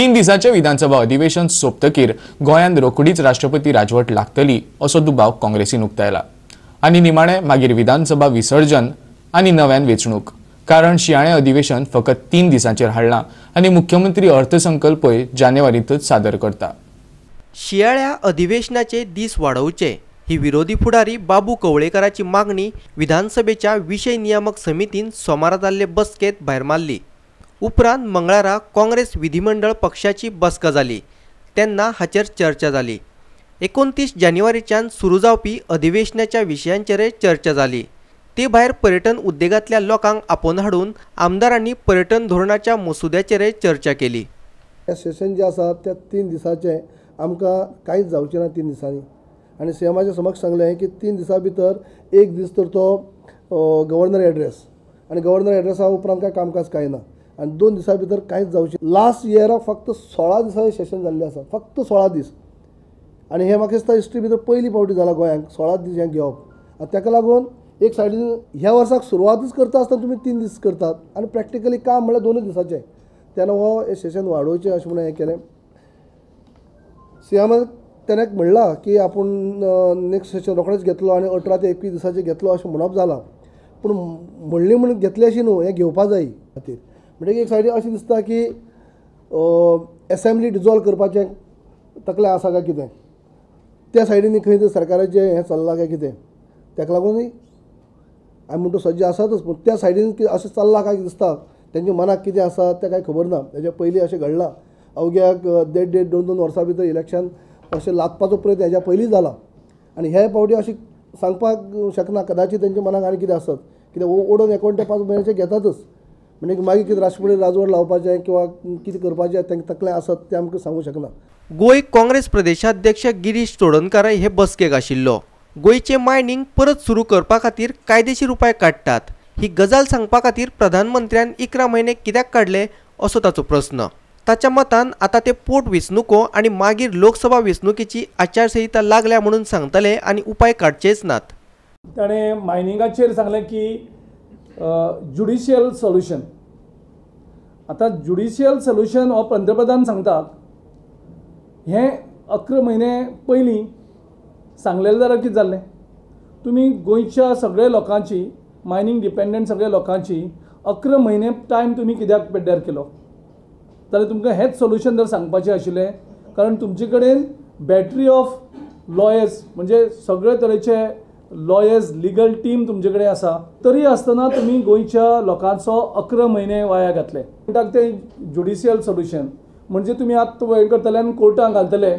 तीन दिसांचे विधानसभा अधिवेशन सोंपतकीर गोंयांत रोखडीच राष्ट्रपती राजवट लागतली असो दुबाव काँग्रेसीन उक्तायला आनी निमाणें मागीर विधानसभा विसर्जन आनी नव्यान वेंचणूक. कारण शियाळें अधिवेशन फकत तीन दिसांचेर हाडलां आनी मुख्यमंत्री अर्थसंकल्पय जानेवारींतच सादर करता. शियाळ्या अधिवेशनाचे दीस वाडोवचे ही विरोधी फुडारी बाबू कवळेकराची मागणी विधानसभेच्या विशय नियामक समितीन सोमारा जाल्ले बसकेत भायर मारली. उपरांत मंगळारा काँग्रेस विधिमंडळ पक्षाची बसका जाली तेन्ना हाचेर चर्चा जाली एकोणतीस जानेवारीच्यान सुरू जावपी अधिवेशनाच्या विशयांचेरय चर्चा जाली ते भायर पर्यटन उद्देगांतल्या लोकांक आपोवन हाडून आमदारांनी पर्यटन धोरणाच्या मसुद्याचेरय चर्चा केली. हे सेशन जे आसा त्या तीन दिसाचें आमकां कांयच जावचें ना तीन दिसांनी. आनी सीएमाच्या समक्ष सांगलें की तीन दिसां भितर एक दीस तर तो गव्हर्नर एड्रेस आनी गव्हर्नर एड्रेसा उपरांत कांय कामकाज कांय ना. आनी दोन दिसां भितर कांयच जावचें लास्ट इयराक फक्त सोळा दिसांचें सेशन जाल्लें आसा फक्त सोळा दीस आनी हें म्हाका दिसता हिस्ट्री भितर पयली फावटी जाला गोंयांक. सोळा दीस हें घेवप आनी ताका लागून एक सायडीन ह्या वर्साक सुरवातच करता आसतना तुमी तीन दीस करतात. आनी प्रॅक्टिकली काम म्हळ्यार दोनूच दिसाचें तेन्ना हो हें सेशन वाडोवचें अशें म्हणून हें केलें सीएमान तेणें म्हणलां की आपूण नेक्स्ट सेशन रोखडेंच घेतलो आनी अठरा ते एकवीस दिसाचें घेतलो अशें म्हणप जालां पूण म्हणली म्हणून घेतली अशी न्हू हें घेवपा जाय खातीर. म्हणटकीर एक सायडी अशें दिसता की एसेंब्ली डिजॉल्व करपाचें तकलें आसा काय कितें? त्या सायडीन खंय तरी सरकाराचें हें चल्लां काय कितें? ताका लागून आमी म्हणटा सज्ज आसातच पूण त्या सायडीन अशें चल्लां काय दिसता? तेंच्या मनाक कितें आसा? तें कांय खबर ना. तेज्या पयलीं अशें घडलां. अवघ्याक देड देड दोन दोन वर्सां भितर इलेक्शन अशें लादपाचो प्रयत्न हेज्या पयलीं जाला आनी हे फावटी अशें सांगपाक शकना कदाचीत तेंच्या मनाक आनी कितें आसत. कित्याक ओडून एकोणटे पांच म्हयन्याचे घेतातच. म्हणजे मागीर कितें राष्ट्रपती राजवट लावपाचें किंवा कितें करपाचें तेंकां तकलें आसत तें आमकां सांगूं शकना गोंय काँग्रेस प्रदेशाध्यक्ष गिरीश चोडणकाराय हे बसकेक आशिल्लो. गोंयचें मायनिंग परत सुरू करपा खातीर कायदेशीर उपाय काडटात. ही गजाल सांगपा खातीर प्रधानमंत्र्यान इकरा म्हयने कित्याक काडले असो ताचो प्रस्न. ताच्या मतान आतां ते पोट वेंचणुको आनी मागीर लोकसभा वेंचणुकेची आचारसंहिता लागल्या म्हणून सांगतले आनी उपाय काडचेच नात. ताणें मायनिंगाचेर सांगलें की जुडिशियल सोल्युशन आतां जुडिशियल सोल्युशन हो पंतप्रधान सांगतात हें अकरा म्हयने पयलीं सांगलेलें जाल्यार कितें जाल्लें तुमी गोंयच्या सगळ्या लोकांची मायनींग डिपेंडंट सगळ्या लोकांची अकरा म्हयने टायम तुमी कित्याक पेड्ड्यार केलो? जाल्यार तुमकां हेंच सोल्युशन जर सांगपाचें आशिल्लें कारण तुमचे कडेन बॅटरी ऑफ लॉयर्स म्हणजे सगळे तरेचे लॉयर्स लिगल टीम तुमचे कडेन आसा तरी आसतना तुमी गोंयच्या लोकांचो अकरा म्हयने वाया घातले. कित्याक तें जुडिशियल सोल्युशन म्हणजे तुमी आतां हें करतले आनी कोर्टांत घालतले.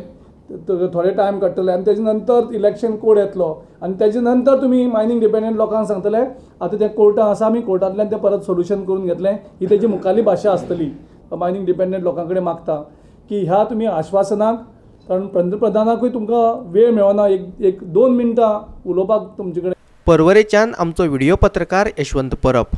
थोडे टायम काडटले आनी तेजे नंतर इलेक्शन कोड येतलो. आनी तेजे नंतर तुमी मायनींग डिपेंडंट लोकांक सांगतले आतां तें कोर्टां आसा आमी कोर्टांतल्यान तें परत सोल्युशन करून घेतलें. ही तेजी मुखाली भाशा आसतली मायनींग डिपेंडंट लोकां कडेन मागता. की ह्या तुमी आश्वासनाक कारण पंतप्रधानाकूय तुमकां वेळ मेळना एक एक दोन मिनटां उलोवपाक तुमचे कडेन परवरेच्यान आमचो व्हिडिओ पत्रकार यशवंत परब.